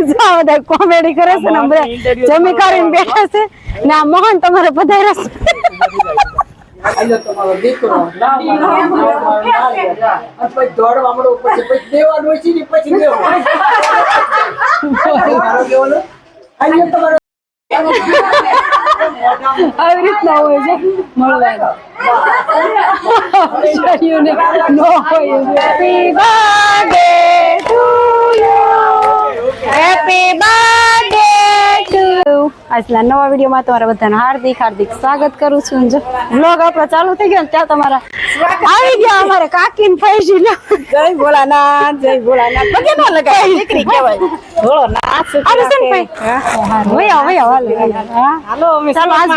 જો આ બધા કોમેડી કરે છે ને બધા જમી કરીને બેઠા છે ને આ મોહન તમારે પધાર્યા છે. આવી રીતના હોય છે. મળવાનું. નો હોય. Happy birthday to you happy birthday to આજના નવા વિડીયોમાં તમારા બધાને હાર્દિક હાર્દિક સ્વાગત કરું છું. જો વ્લોગ આપણો ચાલુ થઈ ગયો ને ત્યાં તમારા આવી ગયા અમારે કાકી ને ફૈજી જય ભોળાનાથ જય ભોળાનાથ પગે નો લગાય દીકરી કહેવાય. ભોળાનાથ અરે સન ભાઈ? વયા વયા હાલો હાલો. ચાલો આજ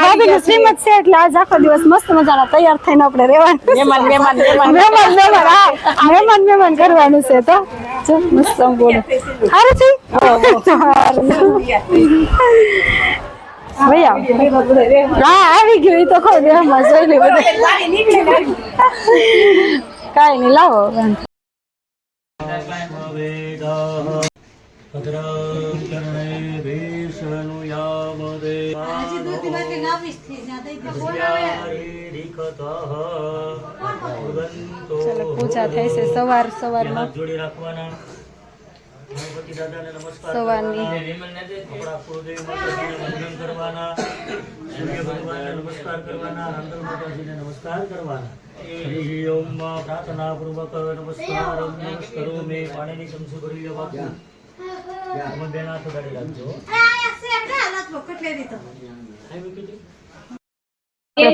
શ્રીમત છે એટલે આજ આખો દિવસ મસ્ત મજાના તૈયાર થઈને આપણે રહેવાનું મહેમાન મહેમાન મહેમાન. મહેમાન હા. મહેમાન મહેમાન કરવાનું છે તો. જો મસ્ત બોલો. છે? વયા હા, આવી ગયું ઈ તો ખો દેહમાં જોઈ લે નહીં, લાવો પૂજા થાય છે. સવાર, સવારમાં. જોડી રાખવાના સવારની. આપણા કુળદેવી માતાજીને વંદન કરવાના સૂર્ય ભગવાનને નમસ્કાર કરવાના રામદેવ માતાજીને નમસ્કાર કરવાના. હરિ ઓમ પ્રાર્થના પૂર્વક નમસ્કાર નમસ્કરો મે પાણીની ચમચી ભરી લો તમે બેન હાથ ઉગાડી રાખજો. આવી કીધું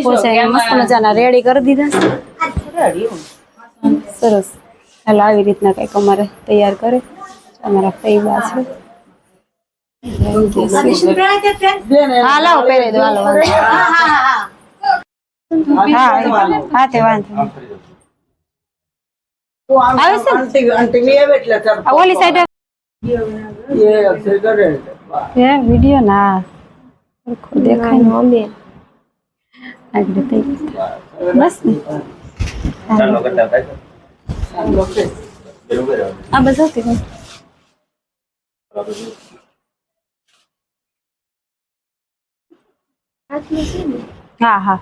પૂછાય મસ્ત મજાના. રેડી કરી દીધા? સરસ. હાલ આવી રીતના કંઈક અમારે તૈયાર કરે. અમારા ફૈબા છે. દો હાલો હા વાંધો ઓલી સાઈડ વિડિયો ના. દેખાય ને આગળ થઈ બસ ને. આ બસ બસ. હા હા.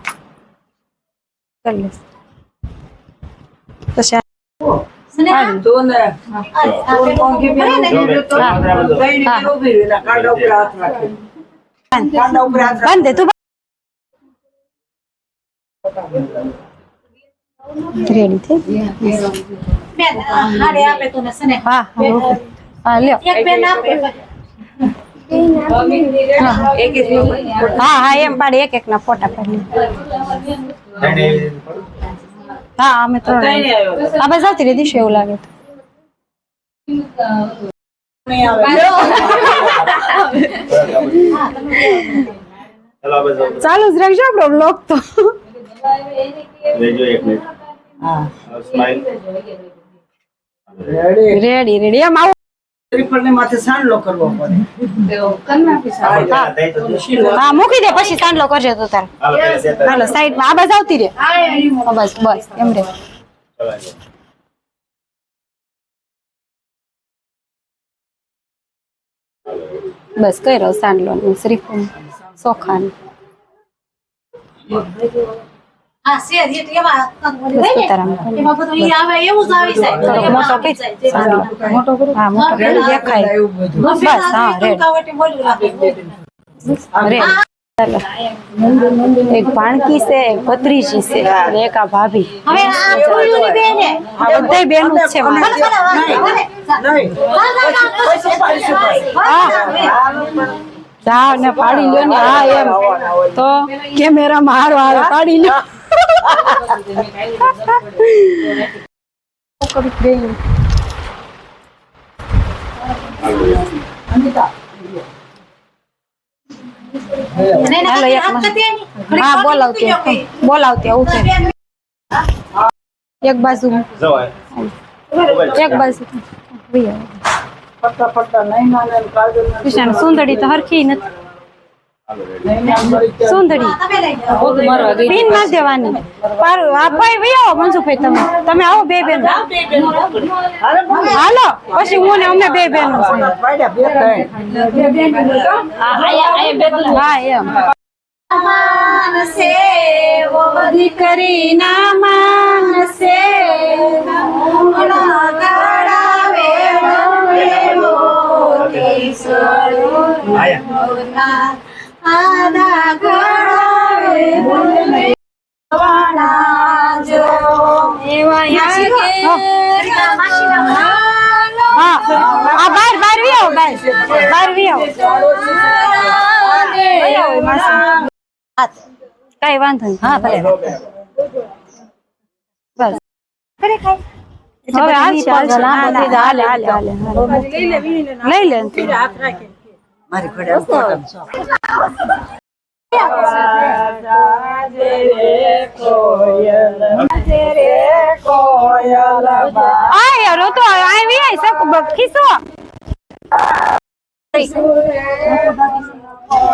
કરી લઈશ. પછી બંધ તું રેડી થઈ? હા હા. હા લ્યો. હા હા એમ પાડે એક એક ના ફોટા પાડી. હા અમે તો આ બસ આવતી રહી દીશું એવું લાગે તો. ચાલુ જ રાખજો આપણો બ્લોગ તો. હા. રેડી રેડી રેડી એમ આવો ત્રિપલની માથે સાંડલો કરવો પડે. હા મૂકી દે પછી સાંડલો કરજો તો તાર. હાલો સાઈડમાં આ બસ આવતી રે. બસ બસ એમ રે. બસ કર્યો સાંડલો શ્રીફળ ચોખાનું એક પાણકી છે એક ભત્રીજી છે એક આ ભાભી. આ બધાય બેનું છે હા જાઓ ને પાડી લ્યો ને. હા એમ. તો કેમેરામાં હારો હારો પાડી લ્યો. બોલાવતી બોલાવતી આવું છે. એક બાજુ એક બાજુ. સુંદરી તો હરખી નથી. સુંદરી. પીન માર દેવાની. પારું આપાય ભાઈ મનસુખભાઈ તમે. તમે આવો બે બેન. હાલો પછી હું ને અમે બે બેન હા એમ. માનસે દીકરી ના માનસે. હા આ બાર બાર વી બાર બાર વી આવો કઈ વાંધો નહીં હા ભલે હવે ના ના હાલ હાલે હાલે લઈ લે મારી ઘોડે બોટમ છો આ યાર તો આય વી આઈ સક ખીસો.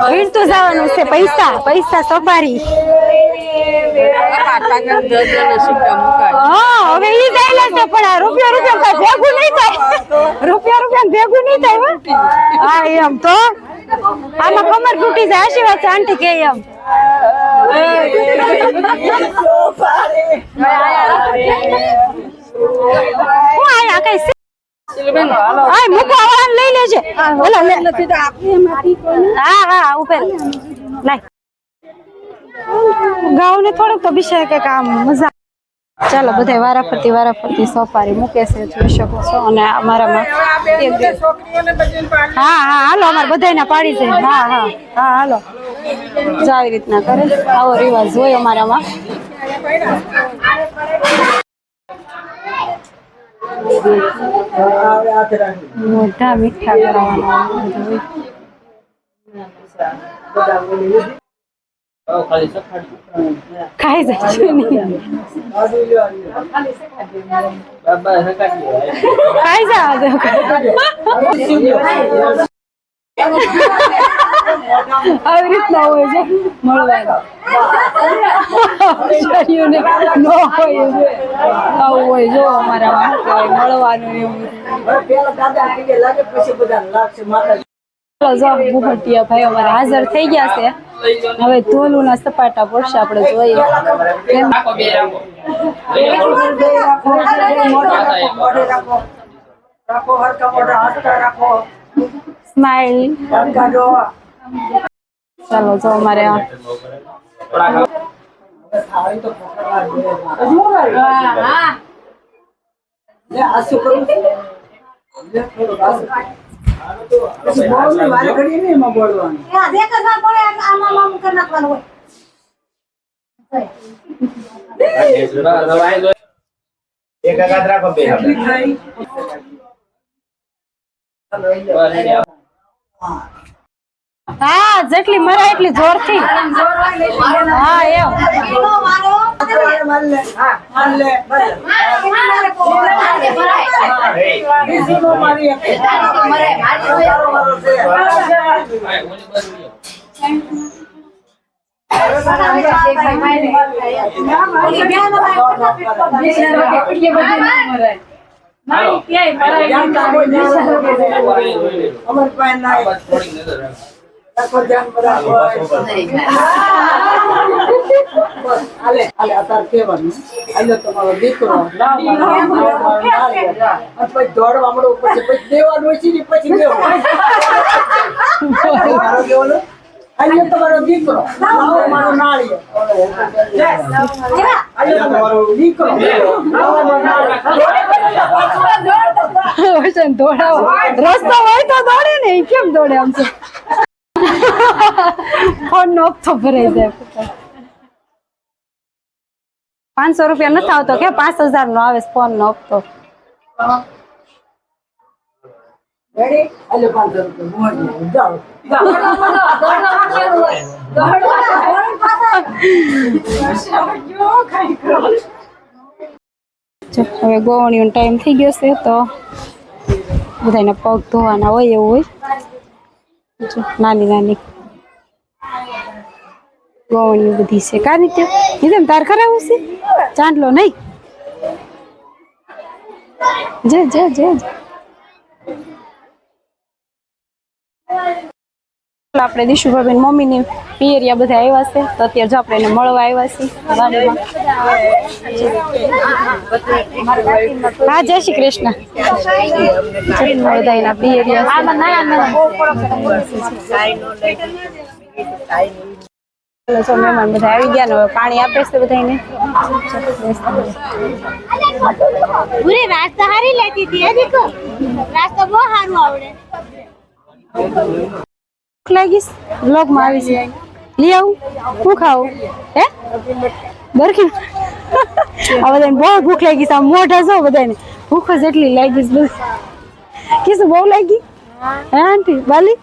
વીણતું જવાનું છે પૈસા પૈસા સોપારી. હવે ઈ જાય છે પણ આ રૂપિયા રૂપિયા ભેગું નહીં થાય. રૂપિયા રૂપિયા ભેગું નહીં થાય હા. એમ તો. આમાં કમર તૂટી જાય આશીર્વાદ છે આંટી કે એમ. હું આયા કઈ આય મૂકો આવાન લઈ લેજે. ઓલા લે. હા હા ઉપર લાય. ગાઉં ને થોડુંક તો બિશે કે કામ મજા ચાલો બધા વારાફરતી વારાફરતી સોપારી મૂકે છે, જોઈ શકો છો. અને અમારામાં હા હા, હાલો, અમારે બધાને પાડી છે. હા હા હા, હાલો. જો આવી રીતના કરે. આવો રિવાજ હોય અમારામાં. મોઢા મીઠા કરાવવાના બધું હોય. ખાઈ જાય છે નહીં ખાઈ જા આવી રીતના હોય છે. મળવાનું. ન હોય આવું હોય જો અમારા મળવાનું એવું. હાજર થઈ ગયા છે. હવે ધોલુના સપાટા પડશે આપણે જોઈએ. રાખો હરકા સ્માઈલ. ચાલો અમારે તો બોલવાનું એક અગાધ રાખો બે? હા જેટલી મરાય એટલી જોરથી હા એમ માર લે. હા, માર મારી રાખો. અમારી પાસે તમારો? તમારો દીકરો. મારો તમારો દીકરો. રસ્તો હોય તો દોડે ને કેમ દોડે આમ ફોન નો હપ્તો ભરાઈ જાય પાંચસો રૂપિયા નથી આવતો કે પાંચ હજાર નો આવે ફોન નો હપ્તો. હવે ગોવણીનો ટાઈમ થઈ ગયો છે તો બધાને પગ ધોવાના હોય એવું હોય. નાની નાની ગોવણી બધી છે. કા રીતે નિતમ તાર કરાવું છે? ચાંદલો નહીં? જે જે જે. આપણે દિશુ મમ્મીની પિયરિયા બધા આવ્યા છે. તો અત્યારે જો આપણે એને મળવા આવ્યા છીએ. હા જય શ્રી કૃષ્ણ. બધાના પિયરિયા છે. મહેમાન બધા આવી ગયા ને પાણી આપે છે બધાને પૂરી રાસ્તા હારી લેતી હતી રાસ્તો બહુ સારું આવડે. ભૂખ લાગી બ્લોગમાં આવી છે લઈ આવું. હું ખાવું? હે? બરકી આ બધાને બહુ ભૂખ લાગી છે. આમ મોઢા જો બધાને. ભૂખ જ એટલી લાગી છે બસ કીશું બહુ લાગી? હે આંટી? બાલી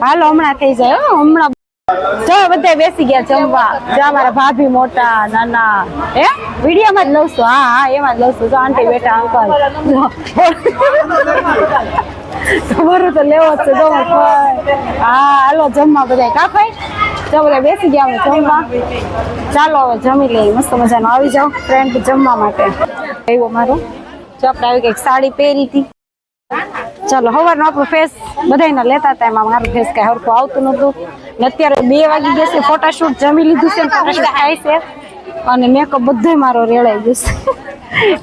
હાલો હમણાં થઈ જાય હો, હમણાં. જો બધા બેસી ગયા જમવા. જો અમારા ભાભી મોટા નાના. હે? વિડીયોમાં જ લઉં છું. હા હા એમાં જ લઉં છું. જો આંટી બેટા અંકલ. તમારું તો લેવો જ છે, જો હા, હાલો, જમવા બધા કાપાય જો બધા બેસી ગયા અમે જમવા. ચાલો, હવે જમી લઈએ, મસ્ત મજાનો. આવી જાઓ ફ્રેન્ડ જમવા માટે. આવ્યો મારો. જો આપણે આવી કંઈક સાડી પહેરી હતી. ચાલો સવારનો આપણો ફેસ બધાને લેતા હતા, એમાં મારું ફેસ કાંઈ હરખું આવતું નહોતું. ને અત્યારે બે વાગી ગયા છે ફોટાશૂટ જમી લીધું છે ફોટાશૂટ થાય છે. અને મેકઅપ બધો મારો રેડાઈ ગયો છે.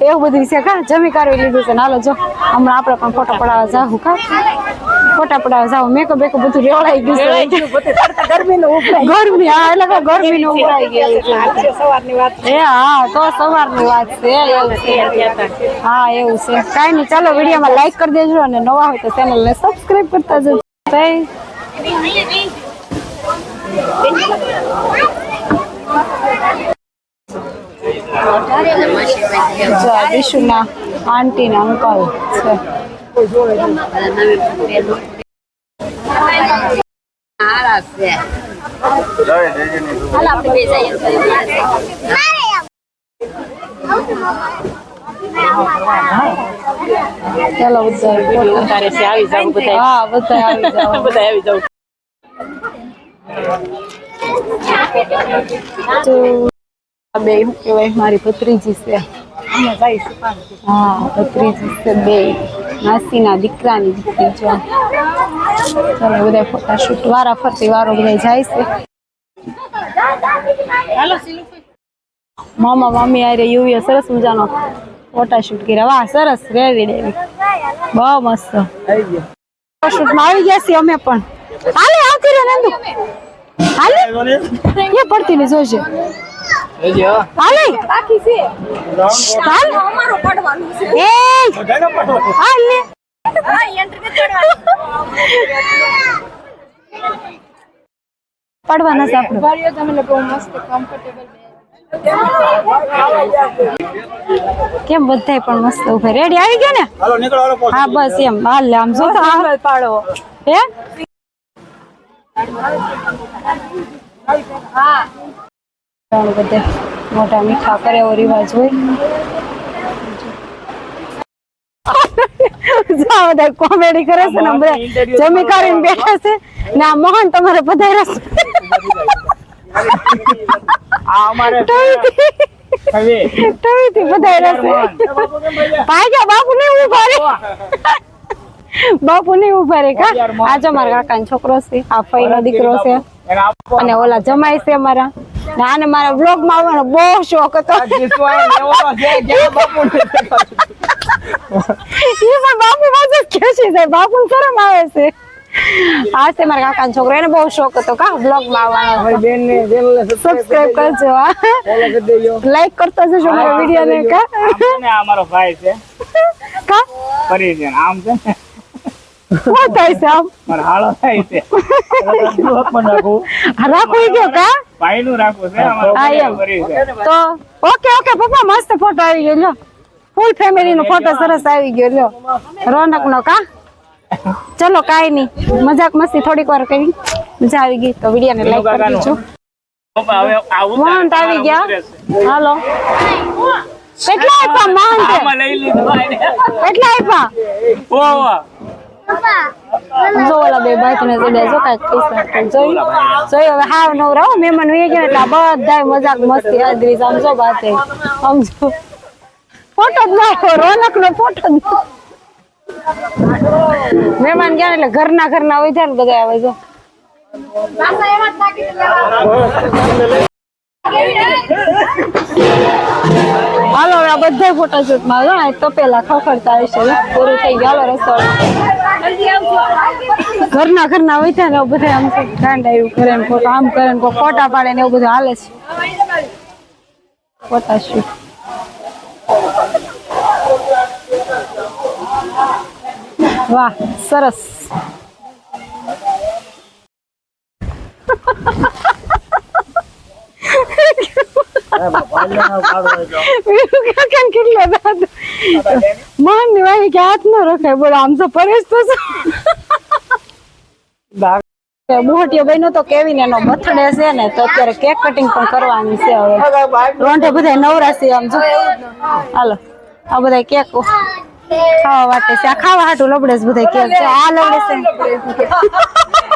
એવું બધું છે કા? જમી કાઢી લીધું છે હાલો જો. હમણાં આપણે પણ ફોટો પડાવવા જાવ કા? ફોટા પડાવવા જાહું. મેકો બેકો બધું રેડાઈ ગયું છે. ગરમી નું ગરમી હા એટલે ગરમી નું ઉભરાઈ ગયું છે. સવારની વાત એ હા તો સવારની વાત છે. હા એવું છે. કાંઈ નહીં ચાલો વિડીયોમાં લાઈક કરી દેજો અને નવા હોય તો ચેનલને સબસ્ક્રાઇબ કરતા જજો. બાય જો આ વિશુના આંટી ને અંકલ છે. ચાલો બધા તારે છે આવી જાવ બધા હા બધા આવી બધા આવી જાવ તો આ બે શું કહેવાય મારી ભત્રીજી છે. હા ભત્રીજી છે બે. માસીના દીકરાની દીકરી જો ચાલો બધા ફોટાશૂટ વારા ફરતી વારો બધા જાય છે. મામા મામી આરે યુવીએ સરસ મજાનો ફોટાશૂટ કર્યા. વાહ સરસ રેડી ડેવી બહુ મસ્ત. ફોટાશૂટમાં આવી ગયા છીએ અમે પણ. હાલે આવતી રે નંદુ. હાલે. એ પડતી ને જોજે. હાલે. બાકી છે. હાલ. અમારો પડવાનું છે. એ. હાલે. પડવાના. છે આપણે. કેમ બધાય પણ મસ્ત ઊભા રેડી? આવી ગયા ને? હા બસ એમ. હાલ લે આમ જો તો આ પાડો. હે. ત્રણ બધે મોટા મીઠા કરે એવો રિવાજ હોય. કોમેડી કરે છે ને બેઠા છે. ને મોહન તમારે પધાર્યા છે. બાપુ ને ઊભા રે. બાપુ ને ઊભા રે કા? આ જો મારા કાકા છોકરો છે, આ ફઈ નો દીકરો છે. અને ઓલા જમાય છે મારા ને મારા બ્લોગમાં આવવાનો બહુ શોખ હતો. પણ બાપુ પાસે છે. સાહેબ બાપુ શરમ આવે છે. આ છે મારા કાકા છોકરો એને બહુ શોખ હતો કા બ્લોગમાં આવવાનો બેન ને ને સબસ્ક્રાઇબ કરજો હા. લાઈક કરતા જજો મારા વિડિયો ને કા. ને આ મારો ભાઈ છે. કા? પરિજન આમ છે ને. થાય છે આમ? મારા હાળો થાય છે. રાખો ગયો કા? ભાઈ રાખવું છે અમારો. તો ઓકે ઓકે પપ્પા મસ્ત ફોટો આવી ગયો લ્યો. ફૂલ ફેમિલી નો ફોટો સરસ આવી ગયો લ્યો. રોનક નો કા? ચલો કાઈ નહીં. મજાક મસ્તી થોડીક વાર કરી. મજા આવી ગઈ. તો વીડિયો ને લાઈક કરી દેજો. આવું ગયા. હાલો. કેટલા આપ્યા આને. કેટલા આપ્યા. જો ઓલા બે ભાઈ ને ચડ્યા જો કાંઈક પૈસા જોઈ જોઈ હવે હાવ નવરા હો મહેમાન વી ગયા એટલે આ બધાય મજાક મસ્તી હાજરી સમજો આમ જો ફોટો જ નાખો રોનક નો ફોટો મહેમાન ગયા એટલે ઘરના ઘરના હોય ને બધા આવે જો હાલો, હવે આ બધા ફોટોશૂટમાં જો તો પેલા ખખડતા હશે. પૂરું થઈ ગયું. હાલો ઘરના ઘરના હોય છે ને બધા આમ ઠંડ આવ્યું કરે ને ફોટો, આમ કરે ને ફોટા પાડે ને એવું બધું હાલે છે. ફોટાશૂટ વાહ, સરસ વીરુ કાકાને કેટલો દાંત. મન વાહી કે હાથ ન રખાય બોલો આમ તો પરેશ તો? બુહટીયો બન્યો તો કેવીને એનો બર્થડે છે ને તો અત્યારે કેક કટિંગ પણ કરવાની છે હવે રોંઢે બધા નવરાશી આમ જો હાલો આ બધા કેક ખાવા માટે છે આ ખાવા હાટું લબડે છે બધા કેક છે આ લબડે છે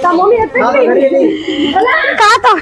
તા મમ્મી હતી કા તો